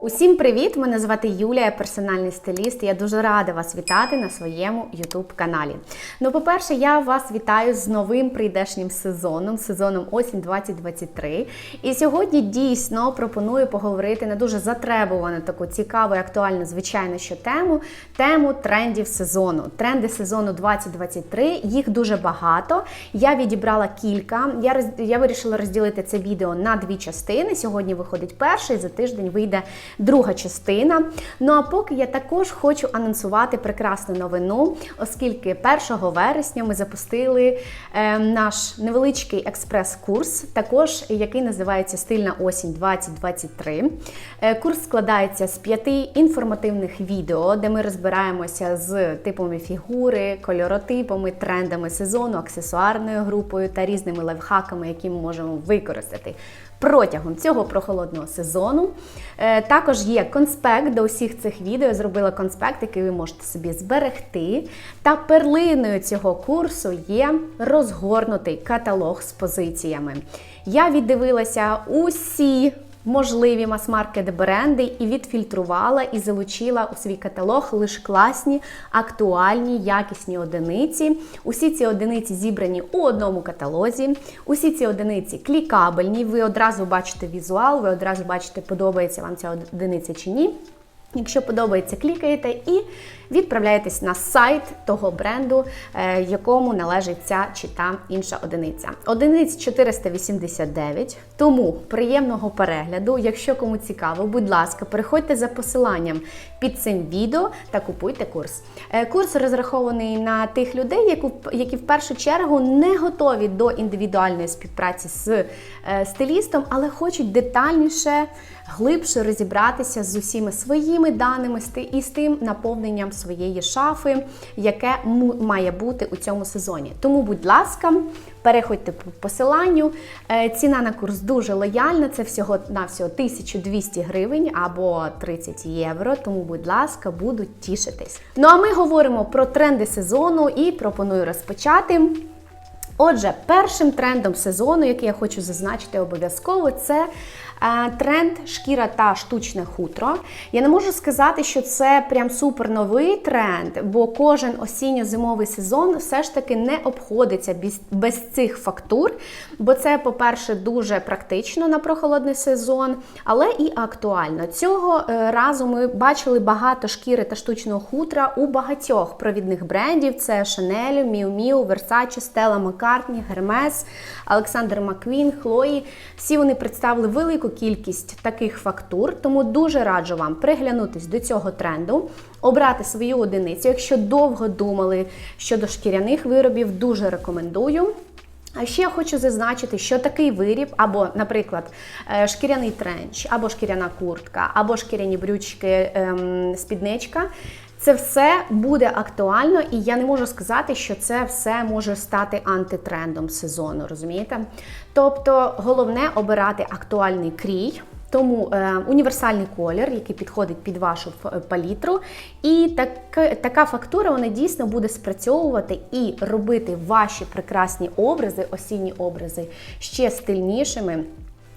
Усім привіт! Мене звати Юлія, я персональний стиліст. Я дуже рада вас вітати на своєму youtube каналі. Ну, по-перше, я вас вітаю з новим прийдешнім сезоном, сезоном осінь 2023. І сьогодні дійсно пропоную поговорити на дуже затребувану, таку цікаву і актуальну, звичайно, що тему тему трендів сезону. Тренди сезону 2023. Їх дуже багато. Я відібрала кілька. Я роз... я вирішила розділити це відео на дві частини. Сьогодні виходить перший, за тиждень вийде друга частина. Ну а поки я також хочу анонсувати прекрасну новину, оскільки 1 вересня ми запустили е, наш невеличкий експрес-курс, також який називається Стильна осінь 2023. Е, курс складається з п'яти інформативних відео, де ми розбираємося з типами фігури, кольоротипами, трендами сезону, аксесуарною групою та різними лайфхаками, які ми можемо використати протягом цього прохолодного сезону. Е, також є конспект до усіх цих відео. Я зробила конспект, який ви можете собі зберегти. Та перлиною цього курсу є розгорнутий каталог з позиціями. Я віддивилася усі можливі мас-маркет бренди і відфільтрувала і залучила у свій каталог лише класні, актуальні, якісні одиниці. Усі ці одиниці зібрані у одному каталозі. Усі ці одиниці клікабельні. Ви одразу бачите візуал, ви одразу бачите, подобається вам ця одиниця чи ні. Якщо подобається, клікаєте і відправляєтесь на сайт того бренду, е, якому належить ця чи та інша одиниця. Одиниць 489, тому приємного перегляду. Якщо кому цікаво, будь ласка, переходьте за посиланням під цим відео та купуйте курс. Е, курс розрахований на тих людей, які в першу чергу не готові до індивідуальної співпраці з е, стилістом, але хочуть детальніше, глибше розібратися з усіма своїми даними і з тим наповненням своєї шафи, яке має бути у цьому сезоні. Тому, будь ласка, переходьте по посиланню. Е, ціна на курс дуже лояльна, це всього на всього 1200 гривень або 30 євро. Тому, будь ласка, буду тішитись. Ну а ми говоримо про тренди сезону і пропоную розпочати. Отже, першим трендом сезону, який я хочу зазначити обов'язково, це тренд шкіра та штучне хутро. Я не можу сказати, що це прям супер новий тренд, бо кожен осінньо-зимовий сезон все ж таки не обходиться без, без цих фактур. Бо це, по-перше, дуже практично на прохолодний сезон, але і актуально. Цього е, разу ми бачили багато шкіри та штучного хутра у багатьох провідних брендів: це Chanel, Miu Miu, Versace, Stella McCartney, Hermes, Alexander McQueen, Chloe. Всі вони представили велику велику кількість таких фактур, тому дуже раджу вам приглянутись до цього тренду, обрати свою одиницю. Якщо довго думали щодо шкіряних виробів, дуже рекомендую. А ще я хочу зазначити, що такий виріб, або, наприклад, е, шкіряний тренч, або шкіряна куртка, або шкіряні брючки, ем, спідничка. Це все буде актуально, і я не можу сказати, що це все може стати антитрендом сезону, розумієте? Тобто, головне обирати актуальний крій. Тому е, універсальний колір, який підходить під вашу палітру, і так, така фактура вона дійсно буде спрацьовувати і робити ваші прекрасні образи, осінні образи ще стильнішими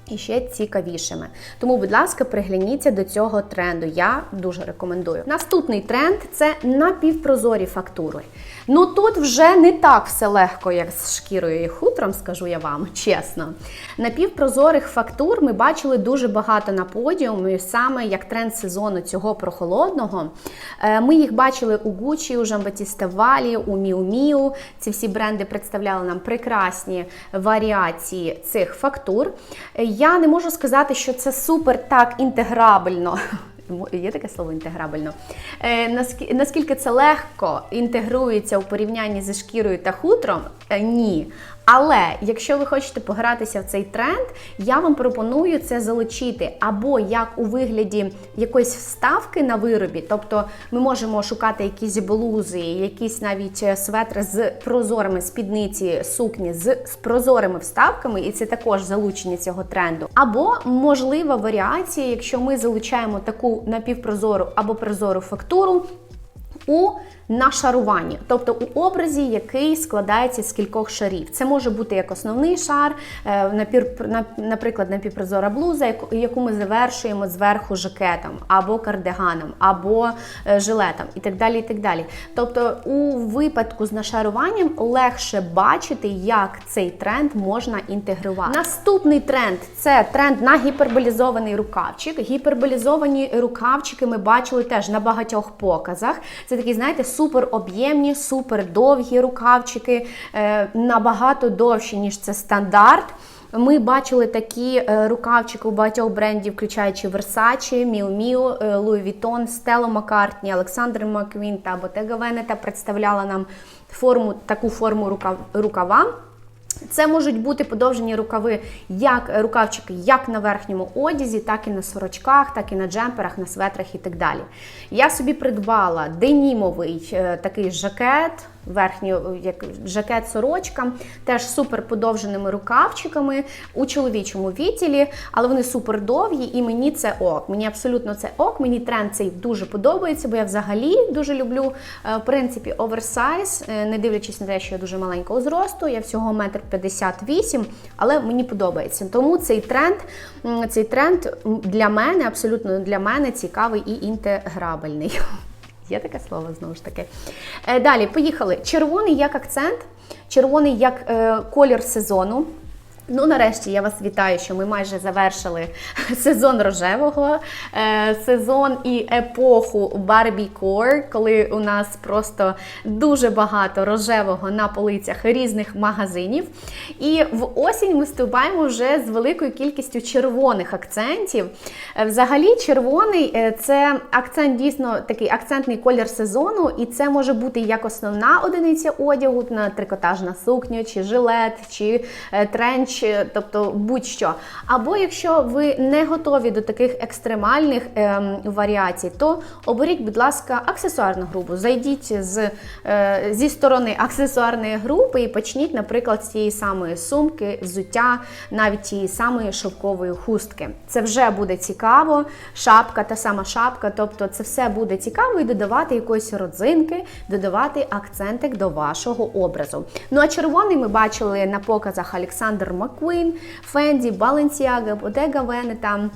і ще цікавішими. Тому, будь ласка, пригляніться до цього тренду. Я дуже рекомендую. Наступний тренд це напівпрозорі фактури. Ну тут вже не так все легко, як з шкірою і хутром, скажу я вам, чесно. Напівпрозорих фактур ми бачили дуже багато на подіумі, саме як тренд сезону цього прохолодного. Е, ми їх бачили у Gucci, у Жамбатіста Валі, у Miu. Ці всі бренди представляли нам прекрасні варіації цих фактур. Я не можу сказати, що це супер так інтеграбельно. Є таке слово інтеграбельно. Е, наскільки це легко інтегрується у порівнянні зі шкірою та хутром? Е, ні. Але якщо ви хочете погратися в цей тренд, я вам пропоную це залучити або як у вигляді якоїсь вставки на виробі, тобто ми можемо шукати якісь блузи, якісь навіть светри з прозорими спідниці, сукні з, з прозорими вставками, і це також залучення цього тренду. Або можлива варіація, якщо ми залучаємо таку напівпрозору або прозору фактуру у нашарування, тобто у образі, який складається з кількох шарів. Це може бути як основний шар, е, наприклад, напівпрозора блуза, яку- яку ми завершуємо зверху жакетом, або кардиганом, або е, жилетом, і так далі. і так далі. Тобто, у випадку з нашаруванням легше бачити, як цей тренд можна інтегрувати. Наступний тренд це тренд на гіперболізований рукавчик. Гіперболізовані рукавчики ми бачили теж на багатьох показах. Це такі, знаєте, супер об'ємні, супер довгі рукавчики, е, набагато довші, ніж це стандарт. Ми бачили такі е, рукавчики у багатьох брендів, включаючи Versace, Miu Miu, е, Louis Vuitton, Stella McCartney, Alexander McQueen та Bottega Veneta представляла нам форму, таку форму рукав, рукава. Це можуть бути подовжені рукави, як рукавчики, як на верхньому одязі, так і на сорочках, так і на джемперах, на светрах і так далі. Я собі придбала денімовий е, такий жакет, верхній як жакет-сорочка, теж супер подовженими рукавчиками у чоловічому відділі, але вони супер довгі, і мені це ок. Мені абсолютно це ок. Мені тренд цей дуже подобається, бо я взагалі дуже люблю е, в принципі оверсайз, е, не дивлячись на те, що я дуже маленького зросту, я всього метр 58, але мені подобається. Тому цей тренд, цей тренд для мене, абсолютно для мене цікавий і інтеграбельний. Є таке слово знову ж таки. Е, Далі, поїхали. Червоний як акцент, червоний як е, колір сезону. Ну, нарешті я вас вітаю, що ми майже завершили сезон рожевого, е, сезон і епоху Barbie Core, коли у нас просто дуже багато рожевого на полицях різних магазинів. І в осінь ми вступаємо вже з великою кількістю червоних акцентів. Е, Взагалі, червоний е, це акцент дійсно такий акцентний колір сезону, і це може бути як основна одиниця одягу, на трикотажна сукня, чи жилет, чи тренч, е, тобто будь-що. Або якщо ви не готові до таких екстремальних ем, варіацій, то оберіть, будь ласка, аксесуарну групу. Зайдіть з, е, зі сторони аксесуарної групи і почніть, наприклад, з тієї самої сумки, взуття, навіть тієї самої шовкової хустки. Це вже буде цікаво. Шапка, та сама шапка, тобто це все буде цікаво і додавати якоїсь родзинки, додавати акцентик до вашого образу. Ну а червоний ми бачили на показах Олександр McQueen, Fendi, Balenciaga, Bottega Veneta,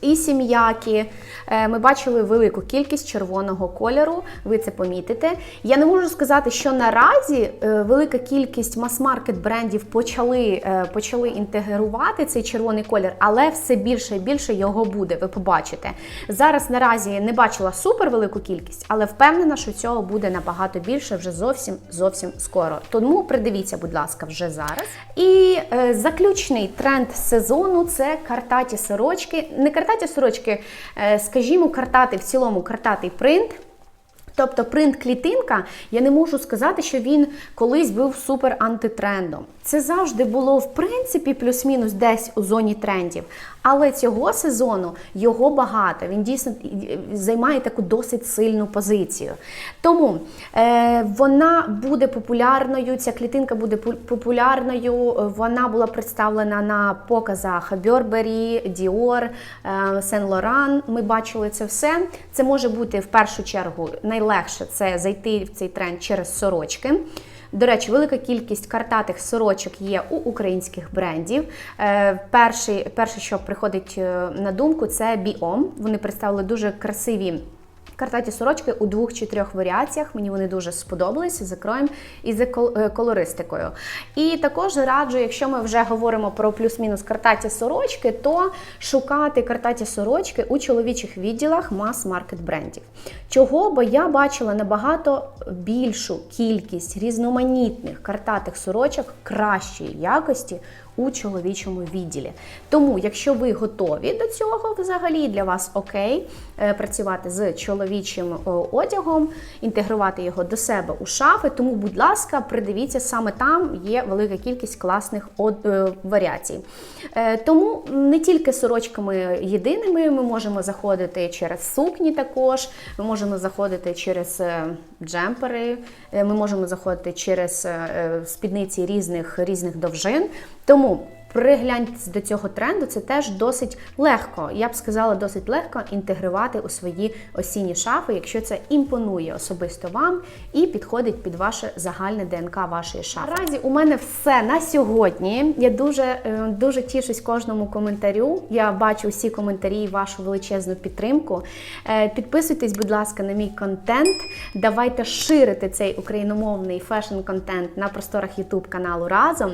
І сім'які. Е, Ми бачили велику кількість червоного кольору, ви це помітите. Я не можу сказати, що наразі е, велика кількість мас-маркет брендів почали, е, почали інтегрувати цей червоний колір, але все більше і більше його буде, ви побачите. Зараз наразі не бачила супер велику кількість, але впевнена, що цього буде набагато більше вже зовсім зовсім скоро. Тому придивіться, будь ласка, вже зараз. І заключний тренд сезону це картаті сорочки. Не картаті сорочки, е, скажімо, картати в цілому картатий принт. Тобто принт клітинка, я не можу сказати, що він колись був супер антитрендом. Це завжди було в принципі плюс-мінус десь у зоні трендів. Але цього сезону його багато. Він дійсно займає таку досить сильну позицію. Тому е, вона буде популярною. Ця клітинка буде пу- популярною. Вона була представлена на показах Burberry, Dior, Saint Laurent. Ми бачили це все. Це може бути в першу чергу найлегше це зайти в цей тренд через сорочки. До речі, велика кількість картатих сорочок є у українських брендів. Е, Перший, перше, що приходить е, на думку, це Біом. Вони представили дуже красиві. Картаті сорочки у двох чи трьох варіаціях. Мені вони дуже сподобалися за кроєм і за е, колористикою. І також раджу, якщо ми вже говоримо про плюс-мінус картаті сорочки, то шукати картаті сорочки у чоловічих відділах мас-маркет брендів. Чого? Бо я бачила набагато більшу кількість різноманітних картатих сорочок кращої якості у чоловічому відділі. Тому, якщо ви готові до цього, взагалі для вас окей е, працювати з чоловічим одягом, інтегрувати його до себе у шафи. Тому, будь ласка, придивіться, саме там є велика кількість класних е, варіацій. Е, Тому не тільки сорочками єдиними ми можемо заходити через сукні також, ми можемо заходити через е, джемпери, е, ми можемо заходити через е, е, спідниці різних, різних довжин. Тому тому пригляньтесь до цього тренду, це теж досить легко. Я б сказала, досить легко інтегрувати у свої осінні шафи, якщо це імпонує особисто вам і підходить під ваше загальне ДНК вашої шафи. Наразі у мене все на сьогодні. Я дуже е, дуже тішусь кожному коментарю. Я бачу всі коментарі і вашу величезну підтримку. Е, Підписуйтесь, будь ласка, на мій контент. Давайте ширити цей україномовний фешн-контент на просторах YouTube каналу разом.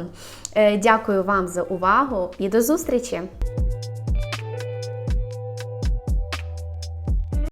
Е, Дякую вам за увагу і до зустрічі!